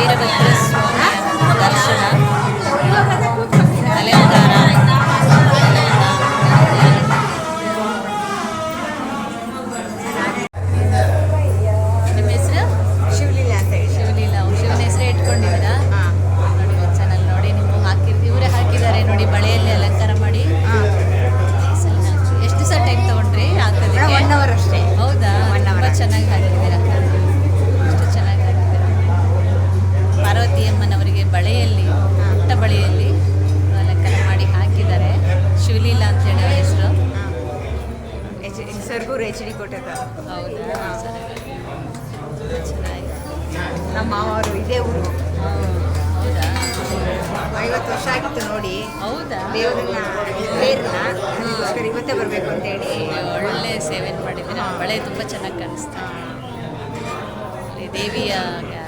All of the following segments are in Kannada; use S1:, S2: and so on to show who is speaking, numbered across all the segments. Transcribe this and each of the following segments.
S1: ವೀರಭದ್ರ ಸ್ವಾಮಿಯ ದರ್ಶನ ತಲೆಮಗಾರ ನಿಮ್ಮ ಹೆಸರು?
S2: ಶಿವಲೀಲೆ ಅಂತ ಹೇಳಿ.
S1: ಶಿವಲೀಲಾ. ಶಿವನ ಹೆಸರೇ ಇಟ್ಕೊಂಡಿದ್ದೀರಾ? ನೋಡಿ ಚಾನಲ್ ನೋಡಿ ನೀವು ಹಾಕಿ ಇವರೇ ಹಾಕಿದ್ದಾರೆ ನೋಡಿ ಬಳೆಯಲ್ಲಿ ಅಲಂಕಾರ ಮಾಡಿ. ಎಷ್ಟು ದಿವಸ ಟೈಮ್ ತಗೊಂಡ್ರಿ? ಹಾಕೋದಕ್ಕೆ
S2: ಒನ್ ಅವರ್ ಅಷ್ಟೇ.
S1: ಹೌದಾ?
S2: One
S1: ಅವರ್ ಚೆನ್ನಾಗಿ ಹಾಕಿದ್ದೀರಾ ಎಷ್ಟು ಚೆನ್ನಾಗಿ ಹಾಕಿದ್ದೀರಾ ಪಾರ್ವತಿ ಅಮ್ಮನವರಿಗೆ ಬಳೆಯಲ್ಲಿ ಪುಟ್ಟ ಬಳೆಯಲ್ಲಿ ಅಲಂಕಾರ ಮಾಡಿ ಹಾಕಿದ್ದಾರೆ. ಶಿವಲೀಲಾ ಅಂತೇಳಿ ಅವ್ರ ಹೆಸರು.
S2: ಎಚ್ ಸರ್ಗೂರು ಎಚ್ ಡಿ ಕೋಟೆ
S1: ಹೌದಾ? ಚೆನ್ನಾಗಿ
S2: ನಮ್ಮ ಮಾವರು ಇದೇ ಊರು.
S1: ಹೌದಾ?
S2: ಐವತ್ತು ವರ್ಷ ಆಗಿತ್ತು ನೋಡಿ.
S1: ಹೌದಾ?
S2: ದೇವರನ್ನ ಅದಕ್ಕೋಸ್ಕರ ಇವತ್ತೇ ಬರಬೇಕು ಅಂತೇಳಿ
S1: ಒಳ್ಳೆ ಸೇವೆ ಮಾಡಿದ್ದೀನಿ ಬಳೆ ತುಂಬ ಚೆನ್ನಾಗಿ ಕಾಣಿಸ್ತಾ ದೇವಿಯ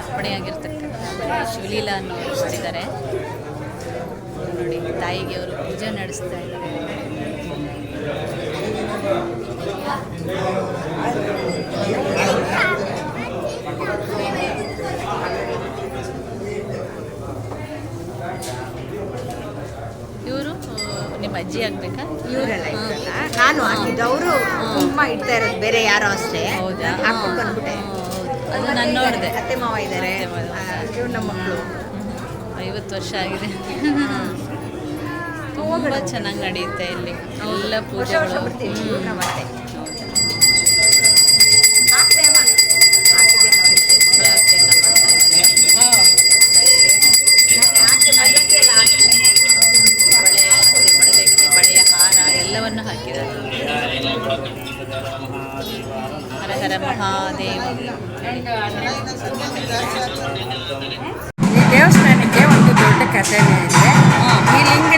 S1: ಅರ್ಪಣೆಯಾಗಿರ್ತಕ್ಕಂಥ ಶಿವಲೀಲಾ ಅನ್ನೋರು ಮಾಡಿದ್ದಾರೆ ನೋಡಿ ತಾಯಿಗೆ ಅವರು ಪೂಜೆ ನಡೆಸ್ತಾ ಇದ್ದಾರೆ. ಇವರು ನಿಮ್ಮ ಅಜ್ಜಿ ಆಗ್ಬೇಕಾ?
S2: ಇವರೆಲ್ಲ ನಾನು ಹಾಕಿದ್ದು. ಅವರು ಕುಂಕುಮ ಇಡ್ತಾ ಇರೋದು. ಬೇರೆ ಯಾರೋ ಅಷ್ಟೇ.
S1: ಹೌದಾ?
S2: ಬಂದ್ಬಿಟ್ಟೆ.
S1: ನಾನು ನೋಡಿದೆ
S2: ಅತ್ತೆ ಮಾವ ಇದ್ದಾರೆ. ಇವ್ರು ನಮ್ಮ ಮಕ್ಕಳು.
S1: ಐವತ್ತು ವರ್ಷ ಆಗಿದೆ. ತುಂಬ ಚೆನ್ನಾಗಿ ನಡೆಯುತ್ತೆ ಇಲ್ಲಿ. ಎಲ್ಲ
S2: ವರ್ಷ ವರ್ಷ
S1: ಪೂಜೆಗಳು
S2: ಬರ್ತೀವಿ
S1: ಹ್ಮ್.
S2: ಇವ್ರನ್ನ ಮತ್ತೆ ಹಾಕ್ದೆ ಅಮ್ಮ ಹಾಕಿದ್ದೆ ನೋಡಿ
S1: ಪ್ರಾರ್ಥನೆ ಮಾಡ್ತಾ ಇದ್ದಾರೆ.
S2: ನಾನು ಹಾಕಿ ಮಡಿಲಕ್ಕಿ ಎಲ್ಲ ಹಾಕಿದೆ
S1: ಬಳೆ ಮತ್ತು ಮಡಲಕ್ಕಿ ಬಳೆಯ ಹಾರ ಎಲ್ಲವನ್ನು ಹಾಕಿದ್ದಾರೆ ಹರ ಹರ ಮಹಾದೇವ
S3: ಈ ದೇವಸ್ಥಾನಕ್ಕೆ ಒಂದು ದೊಡ್ಡ ಕಥೆನೇ ಇದೆ. ಈ ಲಿಂಗದ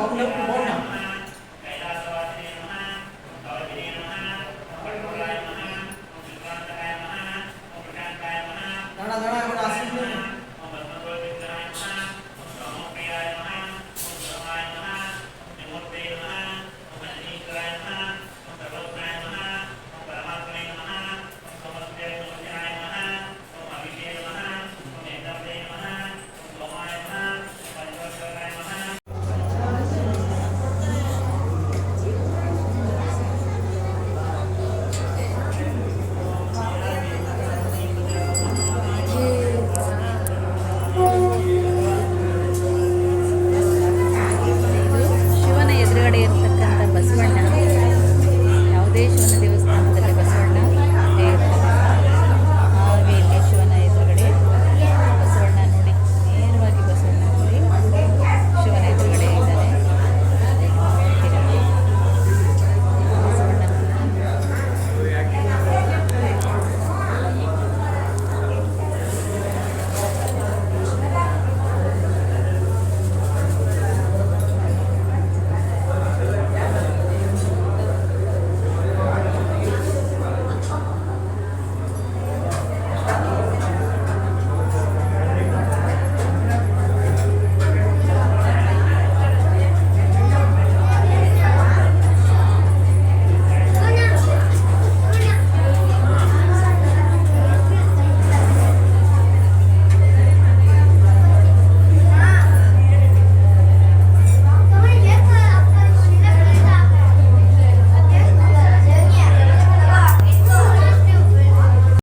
S3: Não, não,
S1: não.